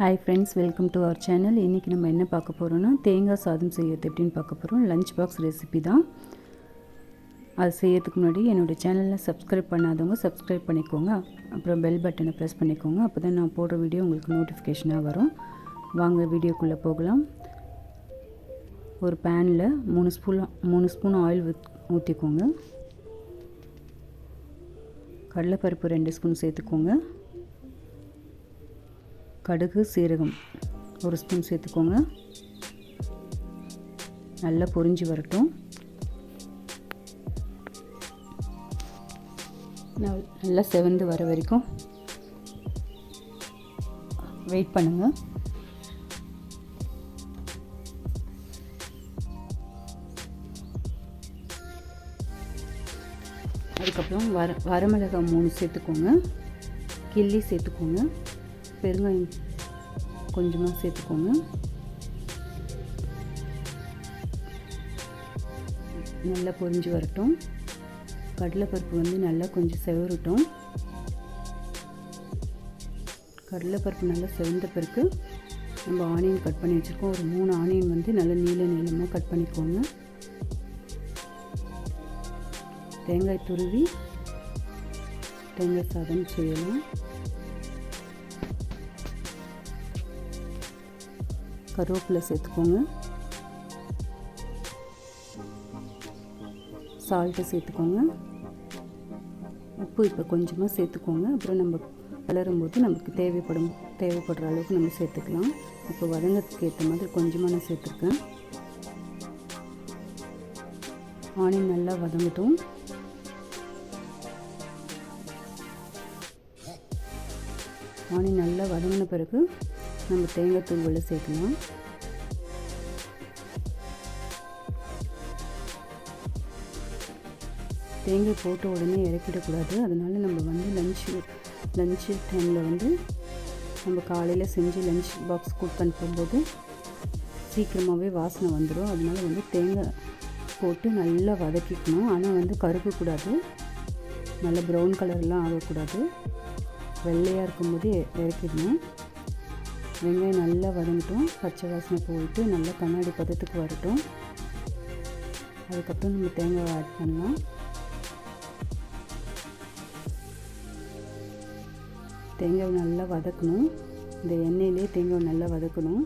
Hi friends welcome to our channel இன்றைக்கி நம்ம என்ன பார்க்க போகிறோன்னா தேங்காய் சாதம் செய்யறது எப்படின்னு பார்க்க போகிறோம் லஞ்ச் பாக்ஸ் ரெசிபி தான். அது செய்யறதுக்கு முன்னாடி என்னோடய சேனலில் சப்ஸ்கிரைப் பண்ணாதவங்க சப்ஸ்கிரைப் பண்ணிக்கோங்க. அப்புறம் பெல் பட்டனை ப்ரெஸ் பண்ணிக்கோங்க. அப்போ தான் நான் போடுற வீடியோ உங்களுக்கு நோட்டிஃபிகேஷனாக வரும். வாங்க வீடியோக்குள்ளே போகலாம். ஒரு பேனில் மூணு ஸ்பூன் மூணு ஸ்பூன் ஆயில் ஊற்றிக்கோங்க கடலைப்பருப்பு ரெண்டு ஸ்பூன் சேர்த்துக்கோங்க. கடுகு சீரகம் ஒரு ஸ்பூன் சேர்த்துக்கோங்க. நல்லா பொரிஞ்சு வரட்டும். நல்லா செவந்து வர வரைக்கும் வெயிட் பண்ணுங்கள் அதுக்கப்புறம் வர வரமிளகாய் மூணு சேர்த்துக்கோங்க. கிள்ளி சேர்த்துக்கோங்க. பெருங்காயம் கொஞ்சமாக சேர்த்துக்கோங்க. நல்லா பொரிஞ்சு வரட்டும். கடலைப்பருப்பு வந்து நல்லா கொஞ்சம் செவரட்டும். கடலைப்பருப்பு நல்லா செவந்த பிறகு நம்ம ஆனியன் கட் பண்ணி வச்சுருக்கோம். ஒரு மூணு ஆனியன் வந்து நல்லா நீள நீளமாக கட் பண்ணிக்கோங்க. தேங்காய் துருவி தேங்காய் சாதம் செய்யலாம். கருவேப்பிலை சேர்த்துக்கோங்க. சால்ட்டு சேர்த்துக்கோங்க. உப்பு இப்போ கொஞ்சமாக சேர்த்துக்கோங்க. அப்புறம் நம்ம வளரும்போது நமக்கு தேவைப்படும் தேவைப்படுற அளவுக்கு நம்ம சேர்த்துக்கலாம். இப்போ வதங்கிறதுக்கு ஏற்ற மாதிரி கொஞ்சமாக நான் சேர்த்துருக்கேன். ஆனியன் நல்லா வதங்கட்டும். ஆனியன் நல்லா வதங்கின பிறகு நம்ம தேங்காய் தூள்களை சேர்க்கலாம். தேங்காய் போட்ட உடனே இறக்கிடக்கூடாது. அதனால் நம்ம வந்து லஞ்சு லஞ்சு டைமில் வந்து நம்ம காலையில் செஞ்சு லஞ்ச் பாக்ஸ் குக் அனுப்பும்போது சீக்கிரமாகவே வாசனை வந்துடும் அதனால் வந்து தேங்காய் போட்டு நல்லா வதக்கிக்கணும். ஆனால் வந்து கருக்கக்கூடாது நல்லா ப்ரௌன் கலர்லாம் ஆகக்கூடாது. வெள்ளையாக இருக்கும்போது இறக்கிடணும். வெங்காயம் நல்லா வதங்கட்டும். பச்சை வாசனை போயிட்டு நல்லா கண்ணாடி பதத்துக்கு வரட்டும். அதுக்கப்புறம் நம்ம தேங்காய் ஆட் பண்ணலாம். தேங்காய் நல்லா வதக்கணும். இந்த எண்ணெயிலே தேங்காய் நல்லா வதக்கணும்.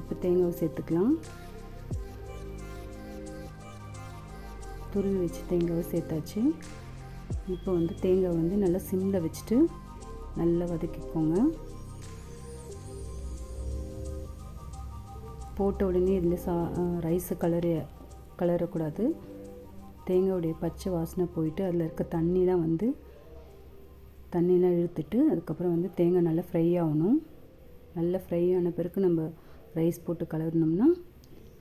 இப்போ தேங்காவை சேர்த்துக்கலாம். துருவி வச்சு தேங்காவை சேர்த்தாச்சு. இப்போ வந்து தேங்காய் வந்து நல்லா சிம்மில் வச்சுட்டு நல்லா வதக்கிக்கோங்க. போட்ட உடனே இதில் சா ரைஸு கலர கலரக்கூடாது. தேங்காயுடைய பச்சை வாசனை போயிட்டு அதில் இருக்க தண்ணி தான் வந்து தண்ணியெலாம் இழுத்துட்டு அதுக்கப்புறம் வந்து தேங்காய் நல்லா ஃப்ரை ஆகணும். நல்லா ஃப்ரை ஆன பிறகு நம்ம ரைஸ் போட்டு கலரணும்னா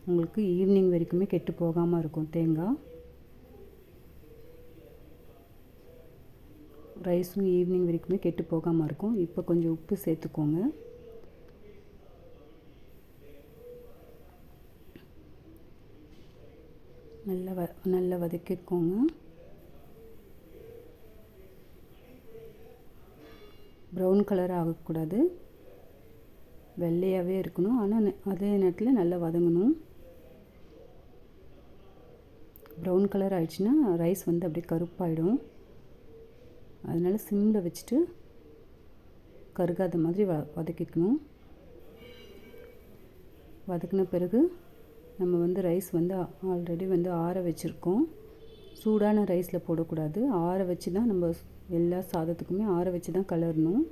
உங்களுக்கு ஈவினிங் வரைக்குமே கெட்டு போகாமல் இருக்கும் தேங்காய். ரைஸும் ஈவினிங் வரைக்குமே கெட்டு போகாமல் இருக்கும். இப்போ கொஞ்சம் உப்பு சேர்த்துக்கோங்க. நல்லா வ நல்லா வதக்கிக்கோங்க. ப்ரௌன் கலர் ஆகக்கூடாது. வெள்ளையாகவே இருக்கணும். ஆனால் அதே நேரத்தில் நல்லா வதங்கணும். ப்ரௌன் கலர் ஆயிடுச்சுன்னா ரைஸ் வந்து அப்படியே கருப்பாயிடும். அதனால் சிம்மில் வச்சுட்டு கருகாத மாதிரி வ வதக்கிக்கணும். வதக்கின பிறகு நம்ம வந்து ரைஸ் வந்து ஆல்ரெடி வந்து ஆற வச்சுருக்கோம். சூடான ரைஸில் போடக்கூடாது. ஆற வச்சு தான் நம்ம எல்லா சாதத்துக்குமே ஆற வச்சு தான் கலரணும்.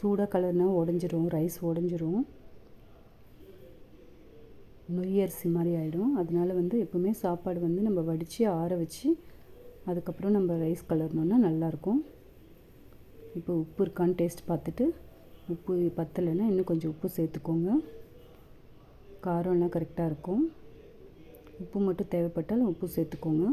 சூடாக கலர்னால் உடஞ்சிரும் ரைஸ் உடஞ்சிரும். நொய் அரிசி மாதிரி ஆகிடும் அதனால் வந்து எப்போவுமே சாப்பாடு வந்து நம்ம வடித்து ஆற வச்சு அதுக்கப்புறம் நம்ம ரைஸ் கலர்னோன்னா நல்லாயிருக்கும் இப்போ உப்பு இருக்கான்னு டேஸ்ட் பார்த்துட்டு உப்பு பத்தலைன்னா இன்னும் கொஞ்சம் உப்பு சேர்த்துக்கோங்க. காரம்லாம் கரெக்டாக இருக்கும். உப்பு மட்டும் தேவைப்பட்டால் உப்பு சேர்த்துக்கோங்க.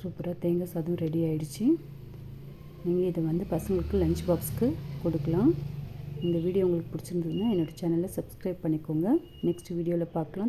சூப்பராக தேங்காய் சாதம் ரெடி ஆயிடுச்சு. நீங்கள் இதை வந்து பசங்களுக்கு லஞ்ச் பாக்ஸ்க்கு கொடுக்கலாம். இந்த வீடியோ உங்களுக்கு பிடிச்சிருந்ததுன்னா என்னோடய சேனலை சப்ஸ்கிரைப் பண்ணிக்கோங்க. நெக்ஸ்ட் வீடியோவில் பார்க்கலாம்.